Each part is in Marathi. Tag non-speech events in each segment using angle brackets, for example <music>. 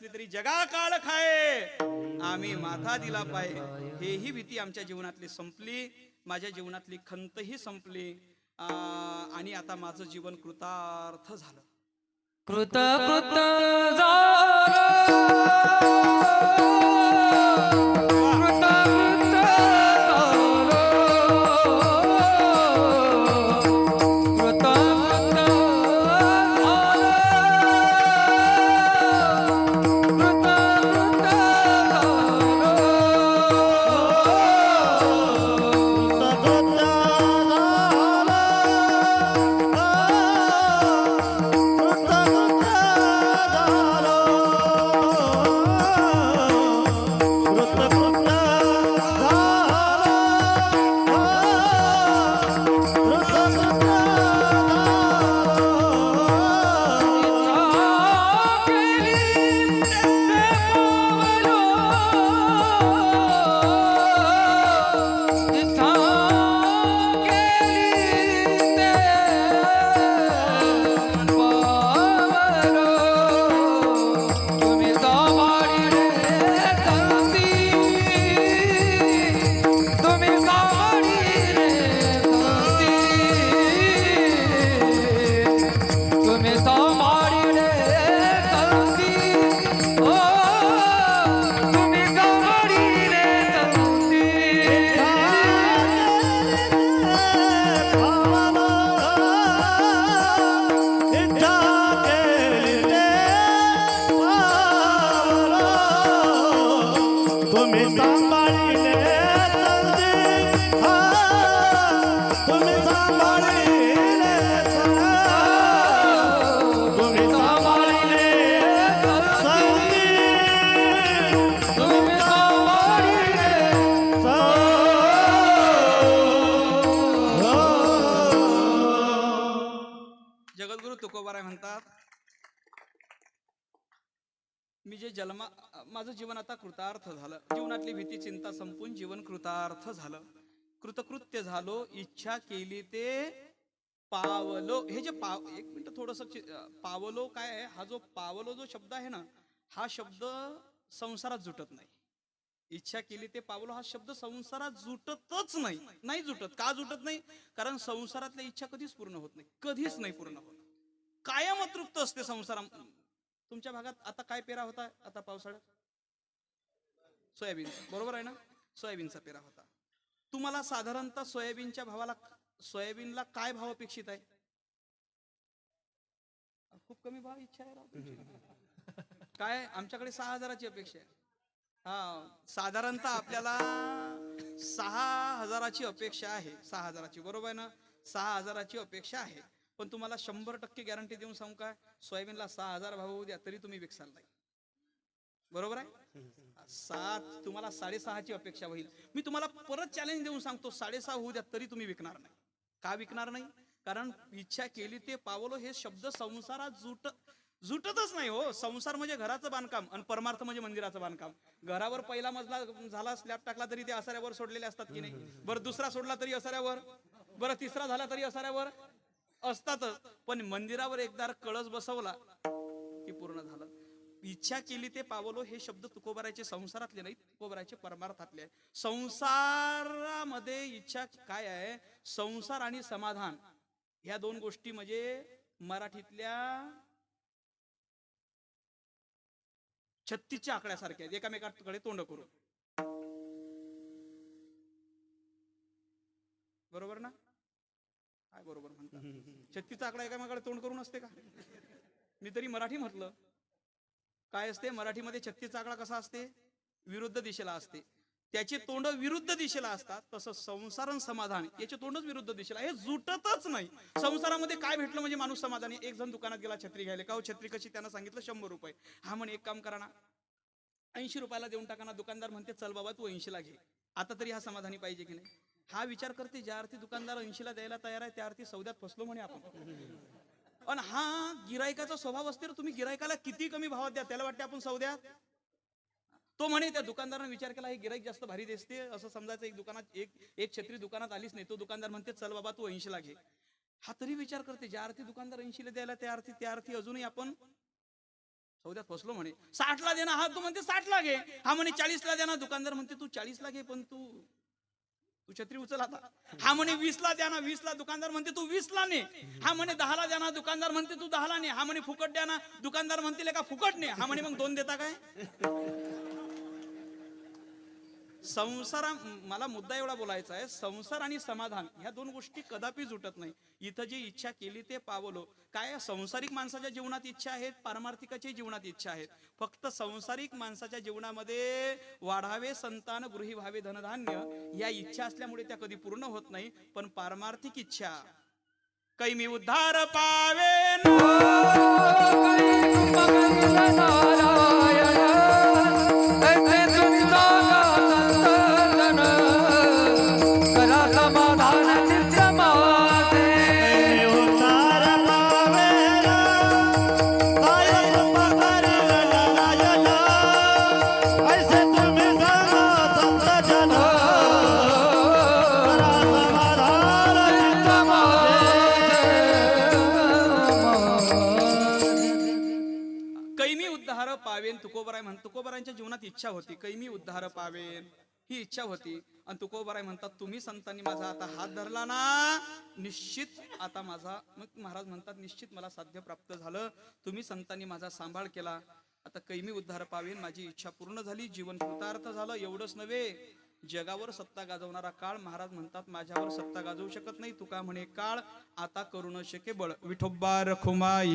असली तरी जगा काळ खाये आम्ही माथा दिला पाय. हेही भीती आमच्या जीवनातली संपली. माझ्या जीवनातली खंतही संपली. आणि आता माझं जीवन कृतार्थ झालं. कृत कृत जगद्गुरु म्हणतात मी जे जन्मा माझं जीवन आता कृतार्थ झालं. जीवनातली भीती चिंता संपून जीवन कृतार्थ झालं. कृतकृत्य झालो इच्छा केली ते पावलो. हे जे पाव एक मिनिट थोडस पावलो काय आहे? हा जो पावलो जो शब्द आहे ना हा शब्द संसारात जुटत नाही. इच्छा केली ते पावलो हा शब्द संसारात जुटतच नाही. नाही जुटत. का जुटत नाही? कारण संसारातल्या इच्छा कधीच पूर्ण होत नाही. कधीच नाही पूर्ण होत. कायम अतृप्त असते संसारा तुमच्या भागात आता काय पेरा होता? आता पावसाळ्यात सोयाबीन. बरोबर आहे ना? सोयाबीनचा पेरा होता. तुम्हाला साधारणतः सोयाबीनच्या भावाला सोयाबीनला काय भाव अपेक्षित आहे? खूप कमी भाव इच्छा आहे काय? आमच्याकडे सहा हजाराची अपेक्षा आहे. हा साधारणतः आपल्याला सहा हजाराची अपेक्षा आहे. सहा हजाराची. बरोबर आहे ना? सहा हजाराची अपेक्षा आहे. पण तुम्हाला शंभर टक्के गॅरंटी देऊन सांगू काय सोयाबीनला सहा हजार भाव होऊ द्या तरी तुम्ही विकसाल नाही. बरोबर आहे? सात तुम्हाला साडेसहाची अपेक्षा होईल. मी तुम्हाला परत चॅलेंज देऊन सांगतो साडेसहा होऊ द्या तरी तुम्ही विकणार नाही. का विकणार नाही? कारण इच्छा केली ते पावलो हे शब्द संसारात जुट जुटतच नाही हो. संसार म्हणजे घराचं बांधकाम आणि परमार्थ म्हणजे मंदिराचं बांधकाम. घरावर पहिला मजला झाला स्लॅब टाकला तरी ते असाऱ्यावर सोडलेले असतात की नाही? बरं दुसरा सोडला तरी असाऱ्यावर? बरं तिसरा झाला तरी असाऱ्यावर? असतातच. पण मंदिरावर एकदा कळस बसवला की पूर्ण झालं. इच्छा केली ते पावलो हे शब्द तुकोबारायचे संसारातले नाहीत तुकोबारायचे परमार्थातले संसारामध्ये इच्छा काय आहे? संसार आणि समाधान. ह्या दोन गोष्टी म्हणजे मराठीतल्या छत्तीसच्या आकड्यासारख्या आहेत. एकामेकाकडे तोंड करू. बरोबर ना? काय बरोबर म्हणता छत्तीसचा आकडा एकामेकाकडे तोंड करून असते का? मी तरी मराठी म्हटलं. काय असते? मराठीमध्ये छत्तीसचा आकडा कसा असते? विरुद्ध दिशेला असते. त्याचे तोंड विरुद्ध दिशेला असतात. तसं संसार समाधान याचे तोंडच विरुद्ध दिशेला. हे जुटतच नाही. संसारामध्ये काय भेटलं म्हणजे माणूस समाधानी? एक जण दुकानात गेला छत्री घ्यायला. का हो? छत्री कशी? त्यांना सांगितलं शंभर रुपये. हा म्हणे एक काम करा ना. ऐंशी रुपयाला देऊन टाकाना दुकानदार म्हणते चल बाबा तू ऐंशीला घे. आता तरी हा समाधानी पाहिजे की नाही? हा विचार करते ज्या अर्थी दुकानदार ऐंशीला द्यायला तयार आहे त्या अर्थी सौद्यात फसलो म्हणे आपण. पण हा गिरायकाचा स्वभाव असते तुम्ही गिरायकाला किती कमी भावात द्या त्याला वाटते आपण सौद्यात? तो म्हणे त्या दुकानदारानं विचार केला हे गिराईक जास्त भारी दिसते असं समजायचं एक दुकानात एक एक छत्री दुकानात आलीच नाही. तो दुकानदार म्हणते चल बाबा तू ऐंशीला घे. हा तरी विचार करते ज्या अर्थी दुकानदार ऐंशीला द्यायला त्या अर्थी त्या अर्थी अजूनही आपण सौद्यात फसलो म्हणे. साठला देणार हा तू म्हणते साठला घे. हा म्हणे चाळीसला देणार दुकानदार म्हणते तू चाळीसला घे पण तू तू छत्री उचल आता. हा म्हणे वीसला द्या ना वीसला दुकानदार म्हणते तू वीसला ने. हा म्हणे दहाला द्या ना दुकानदार म्हणते तू दहाला ने. हा म्हणे फुकट द्या ना दुकानदार म्हणतील का फुकट ने. हा म्हणे मग दोन देता काय? संसारा मला मुद्दा एवढा बोलायचा आहे संसार आणि समाधान ह्या दोन गोष्टी कदापि जुटत नाही. इथं जी इच्छा केली ते पावलो. काय संसारिक माणसाच्या जीवनात इच्छा आहेत? पारमार्थिकाच्या जीवनात इच्छा आहेत. फक्त संसारिक माणसाच्या जीवनामध्ये वाढावे संतान गृही व्हावे धनधान्य या इच्छा असल्यामुळे त्या कधी पूर्ण होत नाही. पण पारमार्थिक इच्छा. काही मी उद्धार पावेन. तुकोबराय म्हण तुकोबरायांच्या जीवनात इच्छा होती. काही मी उद्धार पावेन. ही इच्छा होती. आणि तुकोबराय म्हणतात तुम्ही संतांनी माझा आता हात धरला ना निश्चित आता माझा मग महाराज म्हणतात निश्चित मला साध्य प्राप्त झालं. तुम्ही संतांनी माझा सांभाळ केला. आता कैमी उद्धार पावेन. माझी इच्छा पूर्ण झाली. जीवन कृतार्थ झालं. एवढंच नव्हे. जगावर सत्ता गाजवणारा काळ महाराज म्हणतात माझ्यावर सत्ता गाजवू शकत नाही. तुका म्हणे काळ आता करू न शके बळ. विठोबा रखुमाई.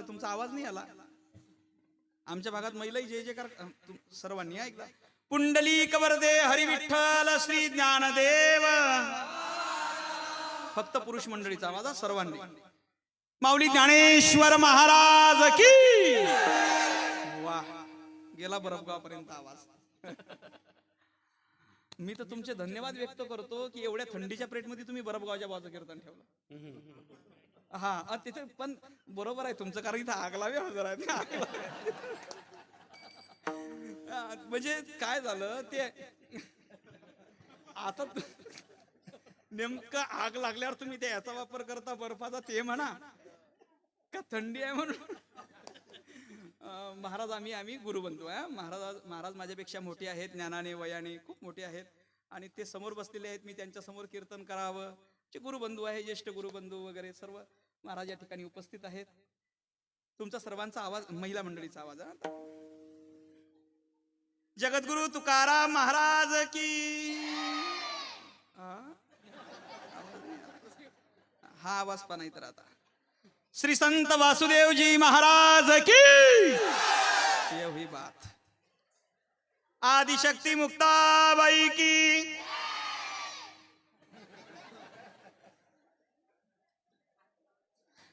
पुरुषाकरताच तुमचा आवाज नाही आला. आमच्या भागात महिलाही जे जे कर सर्वांनी ऐकला पुंडली कवरदे हरी विठ्ठल श्री ज्ञानदेव. फक्त पुरुष मंडळीचा आवाज हा सर्वांनी. माऊली ज्ञानेश्वर महाराज की. वा गेला बरफगावपर्यंत आवाज. <laughs> मी तर तुमचे धन्यवाद व्यक्त करतो की एवढ्या थंडीच्या प्लेटमध्ये तुम्ही बरफगावच्या बाजू कीर्तन ठेवलं. हा अ, तिथे पण बरोबर आहे तुमचं कारण इथं आग लावे हजर आहे ते आग हा, म्हणजे काय झालं ते आता तु- नेमकं आग लागल्यावर तुम्ही ते याचा वापर करता बर्फाचा ते म्हणा. का थंडी आहे म्हणून? अं, महाराज आम्ही आम्ही गुरुबंधू आहे. महाराज महाराज माझ्यापेक्षा मोठे आहेत ज्ञानाने वयाने खूप मोठे आहेत. आणि ते समोर बसलेले आहेत मी त्यांच्यासमोर कीर्तन करावं. जे गुरुबंधू आहे ज्येष्ठ गुरुबंधू वगैरे सर्व महाराज या ठिकाणी उपस्थित आहेत. तुमचा सर्वांचा आवाज महिला मंडळीचा आवाज जगद्गुरु तुकाराम महाराज की. हा? हा आवाज पण नाही तर आता. श्री संत वासुदेवजी महाराज की. ये हुई बात. आदिशक्ती मुक्ताबाई की.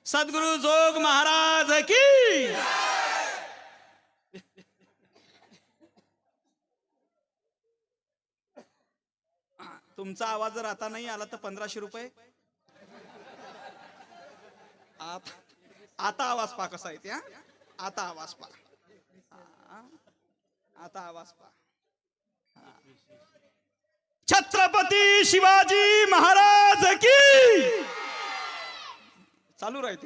सद्गुरु जोग महाराज की। तुमचा आवाज जर आता नाही आला तर पंधराशे रुपये? आता आता आवाज पा कसा येते हा? आता आवाज पा आता आवाज पा छत्रपती शिवाजी महाराज की। चालू राहते